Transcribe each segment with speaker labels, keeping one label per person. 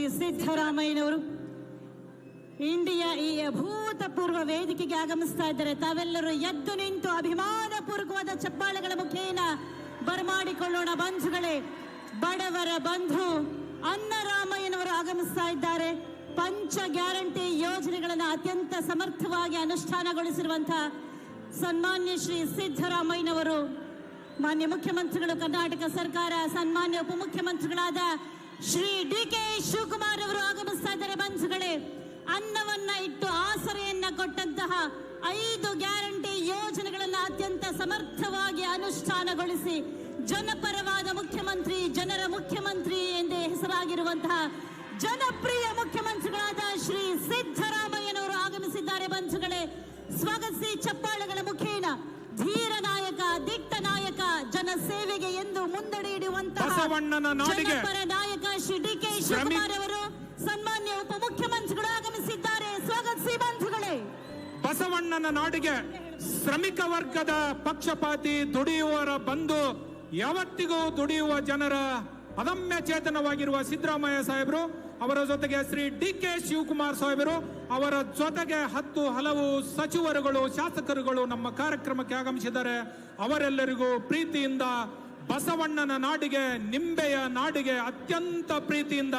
Speaker 1: ಸಿದ್ದರಾಮಯ್ಯನವರು ಇಂಡಿಯಾ ಈ ಅಭೂತಪೂರ್ವ ವೇದಿಕೆಗೆ ಆಗಮಿಸ್ತಾ ಇದ್ದಾರೆ. ತಾವೆಲ್ಲರೂ ಎದ್ದು ನಿಂತು ಅಭಿಮಾನಪೂರ್ವಕವಾದ ಚಪ್ಪಾಳೆಗಳ ಮುಖೇನ ಬರಮಾಡಿಕೊಳ್ಳೋಣ ಬಂಧುಗಳೇ. ಬಡವರ ಬಂಧು ಅನ್ನರಾಮಯ್ಯನವರು ಆಗಮಿಸ್ತಾ ಇದ್ದಾರೆ. ಪಂಚ ಗ್ಯಾರಂಟಿ ಯೋಜನೆಗಳನ್ನು ಅತ್ಯಂತ ಸಮರ್ಥವಾಗಿ ಅನುಷ್ಠಾನಗೊಳಿಸಿರುವಂತಹ ಸನ್ಮಾನ್ಯ ಶ್ರೀ ಸಿದ್ದರಾಮಯ್ಯನವರು ಮಾನ್ಯ ಮುಖ್ಯಮಂತ್ರಿಗಳು, ಕರ್ನಾಟಕ ಸರ್ಕಾರ, ಸನ್ಮಾನ್ಯ ಉಪಮುಖ್ಯಮಂತ್ರಿಗಳಾದ ಶ್ರೀ ಡಿ ಕೆ ಶಿವಕುಮಾರ್ ಅವರು ಆಗಮಿಸ್ತಾ ಇದ್ದಾರೆ ಬಂಧುಗಳೇ. ಅನ್ನವನ್ನ ಇಟ್ಟು ಆಸರೆಯನ್ನ ಕೊಟ್ಟಂತಹ ಐದು ಗ್ಯಾರಂಟಿ ಯೋಜನೆಗಳನ್ನು ಅತ್ಯಂತ ಸಮರ್ಥವಾಗಿ ಅನುಷ್ಠಾನಗೊಳಿಸಿ ಜನಪರವಾದ ಮುಖ್ಯಮಂತ್ರಿ, ಜನರ ಮುಖ್ಯಮಂತ್ರಿ ಎಂದೇ ಹೆಸರಾಗಿರುವಂತಹ ಜನಪ್ರಿಯ ಮುಖ್ಯಮಂತ್ರಿಗಳಾದ ಶ್ರೀ ಸಿದ್ದರಾಮಯ್ಯನವರು ಆಗಮಿಸಿದ್ದಾರೆ ಬಂಧುಗಳೇ. ಸ್ವಾಗತಿಸಿ ಚಪ್ಪಾಳೆಗಳ ಮುಖೇನ ಧೀರ ಸೇವೆಗೆ ಎಂದು ಮುಂದಡಿ ಇಡುವಂತಹ
Speaker 2: ಬಸವಣ್ಣನ ನಾಡಿಗೆ
Speaker 1: ಜನಪರ ನಾಯಕ ಶ್ರೀ ಡಿ ಕೆ ಶಿವಕುಮಾರ್ ಅವರು ಸನ್ಮಾನ್ಯ ಉಪಮುಖ್ಯಮಂತ್ರಿಗಳು ಆಗಮಿಸಿದ್ದಾರೆ. ಸ್ವಾಗತಿಸಿ ಬಂಧುಗಳೇ.
Speaker 2: ಬಸವಣ್ಣನ ನಾಡಿಗೆ ಶ್ರಮಿಕ ವರ್ಗದ ಪಕ್ಷಪಾತಿ ದುಡಿಯುವವರ ಬಂದು ಯಾವತ್ತಿಗೂ ದುಡಿಯುವ ಜನರ ಅದಮ್ಯ ಚೇತನವಾಗಿರುವ ಸಿದ್ದರಾಮಯ್ಯ ಸಾಹೇಬರು, ಅವರ ಜೊತೆಗೆ ಶ್ರೀ ಡಿ ಕೆ ಶಿವಕುಮಾರ್ ಸಾಹೇಬರು, ಅವರ ಜೊತೆಗೆ ಹತ್ತು ಹಲವು ಸಚಿವರುಗಳು, ಶಾಸಕರುಗಳು ನಮ್ಮ ಕಾರ್ಯಕ್ರಮಕ್ಕೆ ಆಗಮಿಸಿದ್ದಾರೆ. ಅವರೆಲ್ಲರಿಗೂ ಪ್ರೀತಿಯಿಂದ ಬಸವಣ್ಣನ ನಾಡಿಗೆ, ನಿಂಬೆಯ ನಾಡಿಗೆ ಅತ್ಯಂತ ಪ್ರೀತಿಯಿಂದ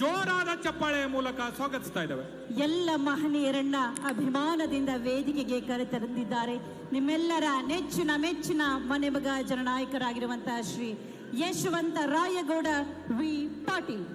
Speaker 2: ಜೋರಾದ ಚಪ್ಪಾಳೆಯ ಮೂಲಕ ಸ್ವಾಗತಿಸ್ತಾ ಇದ್ದಾವೆ.
Speaker 1: ಎಲ್ಲ ಮಹನೀಯರನ್ನ ಅಭಿಮಾನದಿಂದ ವೇದಿಕೆಗೆ ಕರೆತರುತ್ತಿದ್ದಾರೆ ನಿಮ್ಮೆಲ್ಲರ ನೆಚ್ಚಿನ, ಮೆಚ್ಚಿನ ಮನೆಮಗ, ಜನನಾಯಕರಾಗಿರುವಂತಹ ಶ್ರೀ ಯಶವಂತ ರಾಯಗೌಡ ವಿ ಪಾಟೀಲ್